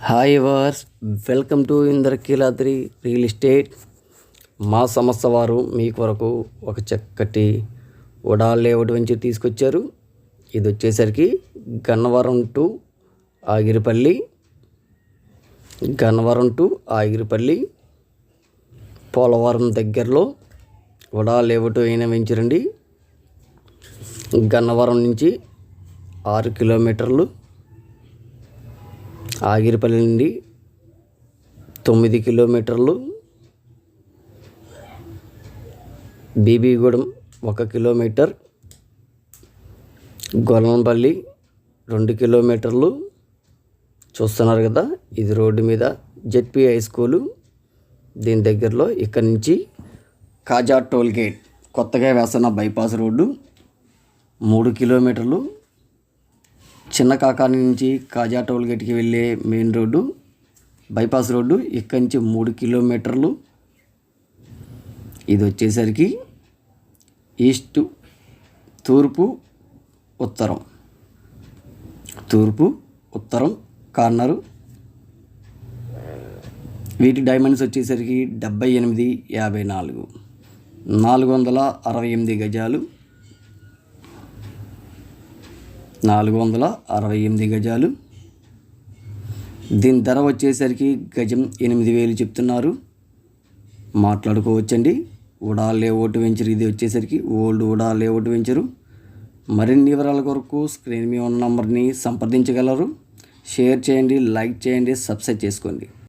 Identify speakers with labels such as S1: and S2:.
S1: Hi verse welcome to Indrakeeladri real estate మా సంస్థ వారు మీ కొరకు ఒక చక్కటి ఉడా లేఅవుట్ నుంచి తీసుకొచ్చారు. ఇది వచ్చేసరికి గన్నవరం టు ఆగిరిపల్లి. గన్నవరం టు ఆగిరిపల్లి. పోలవరం దగ్గరలో ఉడా లేఅవుట్ అయిన వెంచరండి గన్నవరం నుంచి ఆరు కిలోమీటర్లు ఆగిరిపల్లి నుండి తొమ్మిది కిలోమీటర్లు బీబీగూడెం ఒక కిలోమీటర్ గొల్లంపల్లి రెండు కిలోమీటర్లు. చూస్తున్నారు కదా ఇది రోడ్డు మీద జెడ్పీ హై స్కూలు. దీని దగ్గరలో ఇక్కడి నుంచి కాజా టోల్ గేట్ కొత్తగా వేస్తున్న బైపాస్ రోడ్డు. మూడు కిలోమీటర్లు. చిన్న కాకాని నుంచి కాజా టోల్ గేట్కి వెళ్ళే మెయిన్ రోడ్డు బైపాస్ రోడ్డు ఇక్కడి నుంచి మూడు కిలోమీటర్లు. ఇది వచ్చేసరికి ఈస్ట్ తూర్పు ఉత్తరం. తూర్పు ఉత్తరం కార్నరు. వీటి డైమండ్స్ వచ్చేసరికి డెబ్బై ఎనిమిది యాభై నాలుగు. నాలుగు వందల అరవై ఎనిమిది గజాలు. నాలుగు వందల అరవై ఎనిమిది గజాలు. దీని ధర వచ్చేసరికి గజం ఎనిమిది వేలు చెప్తున్నారు. మాట్లాడుకోవచ్చండి. UDA layout venture. ఇది వచ్చేసరికి ఓల్డ్ ఉడా లేఅవుట్ వెంచరు. మరిన్ని వివరాల కొరకు స్క్రీన్ మీద ఉన్న నంబర్ని సంప్రదించగలరు. షేర్ చేయండి లైక్ చేయండి సబ్స్క్రైబ్ చేసుకోండి.